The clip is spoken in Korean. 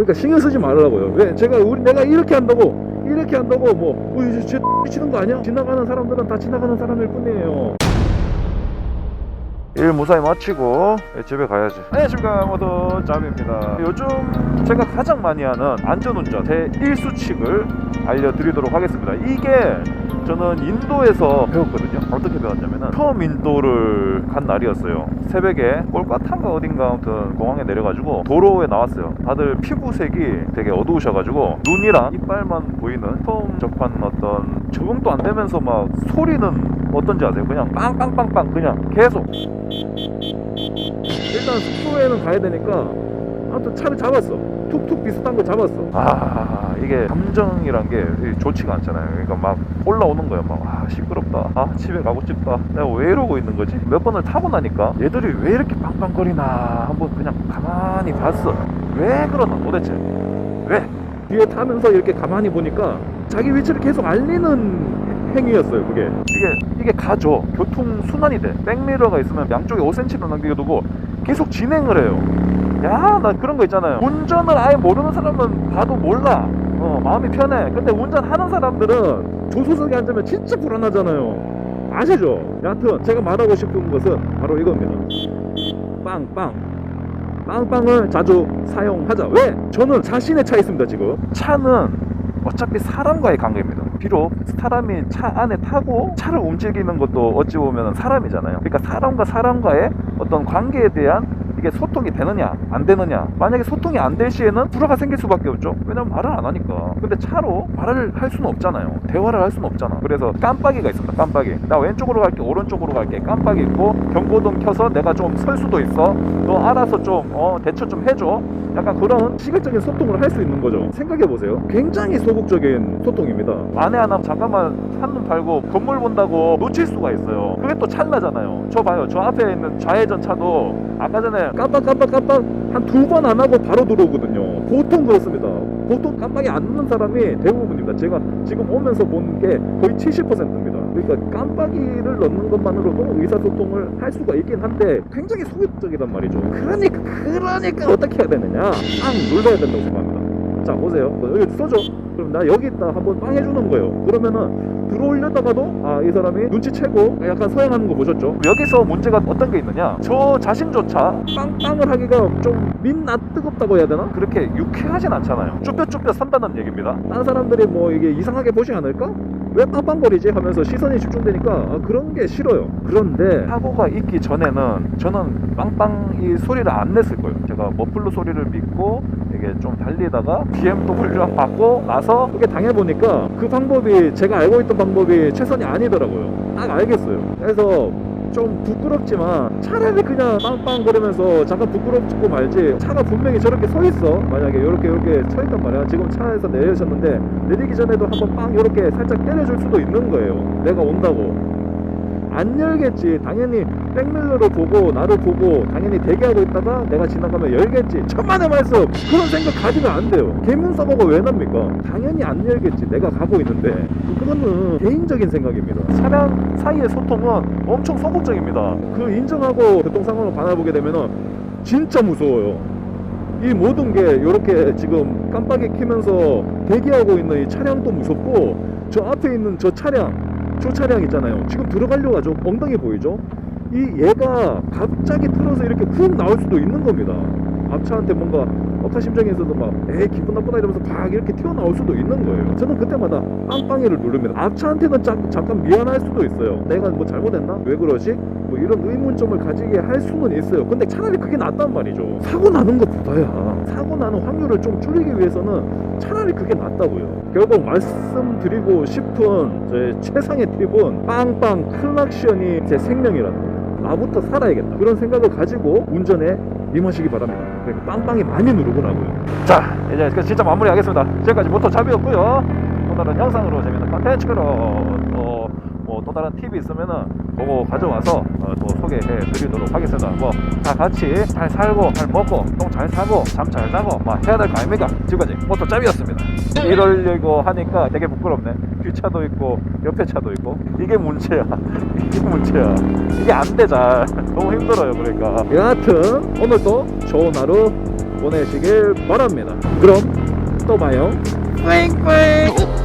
그러니까 신경 쓰지 말라고요. 왜? 제가 우리 내가 이렇게 한다고 이렇게 한다고 뭐, 뭐 이제 쟤 미치는 거 아니야? 지나가는 사람들은 다 지나가는 사람일 뿐이에요. 일 무사히 마치고 집에 가야지. 안녕하십니까 모두 짬입니다. 요즘 제가 가장 많이 하는 안전운전 제 1수칙을 알려드리도록 하겠습니다. 이게 저는 인도에서 배웠거든요. 어떻게 배웠냐면은 처음 인도를 간 날이었어요. 새벽에 꼴까탄가 어딘가 아무튼 공항에 내려가지고 도로에 나왔어요. 다들 피부색이 되게 어두우셔가지고 눈이랑 이빨만 보이는 처음 접한 어떤 적응도 안 되면서 막 소리는 어떤지 아세요? 그냥 빵빵빵빵 그냥 계속 일단 숙소에는 가야 되니까 아무튼 차를 잡았어. 툭툭 비슷한 거 잡았어. 아 이게 감정이란 게 좋지가 않잖아요. 그러니까 막 올라오는 거야. 막아 시끄럽다. 아 집에 가고 싶다. 내가 왜 이러고 있는 거지? 몇 번을 타고 나니까 얘들이 왜 이렇게 빵빵거리나 한번 그냥 가만히 봤어. 왜 그러나 도대체? 왜? 뒤에 타면서 이렇게 가만히 보니까 자기 위치를 계속 알리는 행위였어요 그게. 이게 이게 가죠. 교통 순환이 돼. 백미러가 있으면 양쪽에 5cm를 남겨두고 계속 진행을 해요. 야 나 그런 거 있잖아요. 운전을 아예 모르는 사람은 봐도 몰라. 어 마음이 편해. 근데 운전하는 사람들은 조수석에 앉으면 진짜 불안하잖아요. 아시죠? 여하튼 제가 말하고 싶은 것은 바로 이겁니다. 빵빵. 빵빵을 자주 사용하자. 왜? 저는 자신의 차 있습니다 지금. 차는 어차피 사람과의 관계입니다. 비록 사람이 차 안에 타고 차를 움직이는 것도 어찌 보면 사람이잖아요. 그러니까 사람과 사람과의 어떤 관계에 대한 이게 소통이 되느냐 안 되느냐. 만약에 소통이 안 될 시에는 불화가 생길 수밖에 없죠. 왜냐면 말을 안 하니까. 근데 차로 말을 할 수는 없잖아요. 대화를 할 수는 없잖아. 그래서 깜빡이가 있습니다 깜빡이. 나 왼쪽으로 갈게 오른쪽으로 갈게 깜빡이 있고 경고등 켜서 내가 좀 설 수도 있어. 너 알아서 좀 어, 대처 좀 해줘. 약간 그런 시각적인 소통을 할 수 있는 거죠. 생각해 보세요. 굉장히 소극적인 소통입니다. 만에 하나 잠깐만 한눈 팔고 건물 본다고 놓칠 수가 있어요. 그게 또 찰나잖아요. 저 봐요. 저 앞에 있는 좌회전 차도 아까 전에 깜빡깜빡깜빡 한 두 번 안 하고 바로 들어오거든요. 보통 그렇습니다. 보통 깜빡이 안 넣는 사람이 대부분입니다. 제가 지금 오면서 본 게 거의 70%입니다. 그러니까 깜빡이를 넣는 것만으로도 의사소통을 할 수가 있긴 한데 굉장히 소극적이란 말이죠. 그러니까 그러니까 어떻게 해야 되느냐? 빵 눌러야 된다고 생각합니다 자 보세요. 뭐 여기 써줘 그럼 나 여기 있다. 한번 빵 해주는 거예요. 그러면은 들어올려다가도 아 이 사람이 눈치채고 약간 서양하는 거 보셨죠? 여기서 문제가 어떤 게 있느냐? 저 자신조차 빵빵을 하기가 좀 민낯 뜨겁다고 해야 되나? 그렇게 유쾌하진 않잖아요. 쭈뼛쭈뼛 산다는 얘기입니다. 다른 사람들이 뭐 이게 이상하게 보지 않을까 왜 빵빵거리지? 하면서 시선이 집중되니까 아, 그런 게 싫어요. 그런데 사고가 있기 전에는 저는 빵빵 이 소리를 안 냈을 거예요. 제가 머플러 소리를 믿고 이게 좀 달리다가 BMW 받고 나서 그게 당해보니까 그 방법이 제가 알고 있던 방법이 최선이 아니더라고요. 딱 알겠어요. 그래서 좀 부끄럽지만 차라리 그냥 빵빵 거리면서 잠깐 부끄럽고 말지 차가 분명히 저렇게 서 있어. 만약에 이렇게 이렇게 서 있단 말이야. 지금 차에서 내리셨는데 내리기 전에도 한번 빵 이렇게 살짝 때려줄 수도 있는 거예요. 내가 온다고. 안 열겠지. 당연히 백밀러로 보고 나를 보고 당연히 대기하고 있다가 내가 지나가면 열겠지. 천만의 말씀! 그런 생각 가지면 안 돼요. 개문사고가 왜 납니까? 당연히 안 열겠지. 내가 가고 있는데. 그거는 개인적인 생각입니다. 차량 사이의 소통은 엄청 소극적입니다. 그 인정하고 교통 상황을 바라보게 되면은 진짜 무서워요. 이 모든 게 이렇게 지금 깜빡이 켜면서 대기하고 있는 이 차량도 무섭고 저 앞에 있는 저 차량 저 차량 있잖아요. 지금 들어가려고 하죠. 엉덩이 보이죠? 이 얘가 갑자기 틀어서 이렇게 훅 나올 수도 있는 겁니다. 앞차한테 뭔가 억하심정에서도 막 에이 기분 나쁘다 이러면서 막 이렇게 튀어나올 수도 있는 거예요. 저는 그때마다 빵빵이를 누릅니다. 앞차한테는 자, 잠깐 미안할 수도 있어요. 내가 뭐 잘못했나? 왜 그러지? 뭐 이런 의문점을 가지게 할 수는 있어요. 근데 차라리 그게 낫단 말이죠. 사고 나는 것보다야 사고 나는 확률을 좀 줄이기 위해서는 차라리 그게 낫다고요. 결국 말씀드리고 싶은 제 최상의 팁은 빵빵 클락션이 제 생명이라는 거예요. 나부터 살아야겠다. 그런 생각을 가지고 운전에 임하시기 바랍니다. 그러니까 빵빵이 많이 누르고 나고요. 자, 이제 그 진짜 마무리하겠습니다. 지금까지 모터 잡이었고요. 또 다른 영상으로 재밌는 컨텐츠로 또, 뭐, 또 다른 팁이 있으면은 보고 가져와서 어, 또 소개해 드리도록 하겠습니다. 뭐 다 같이 잘 살고 잘 먹고 똥 잘 사고 잠 잘 자고 뭐 해야 될 거 아닙니까? 지금까지 모터 짭이었습니다. 이러려고 하니까 되게 부끄럽네. 뒷차도 있고 옆에 차도 있고 이게 문제야. 이게 문제야. 이게 안 돼 잘. 너무 힘들어요 그러니까. 여하튼 오늘도 좋은 하루 보내시길 바랍니다. 그럼 또 봐요. 뿌잉뿌잉.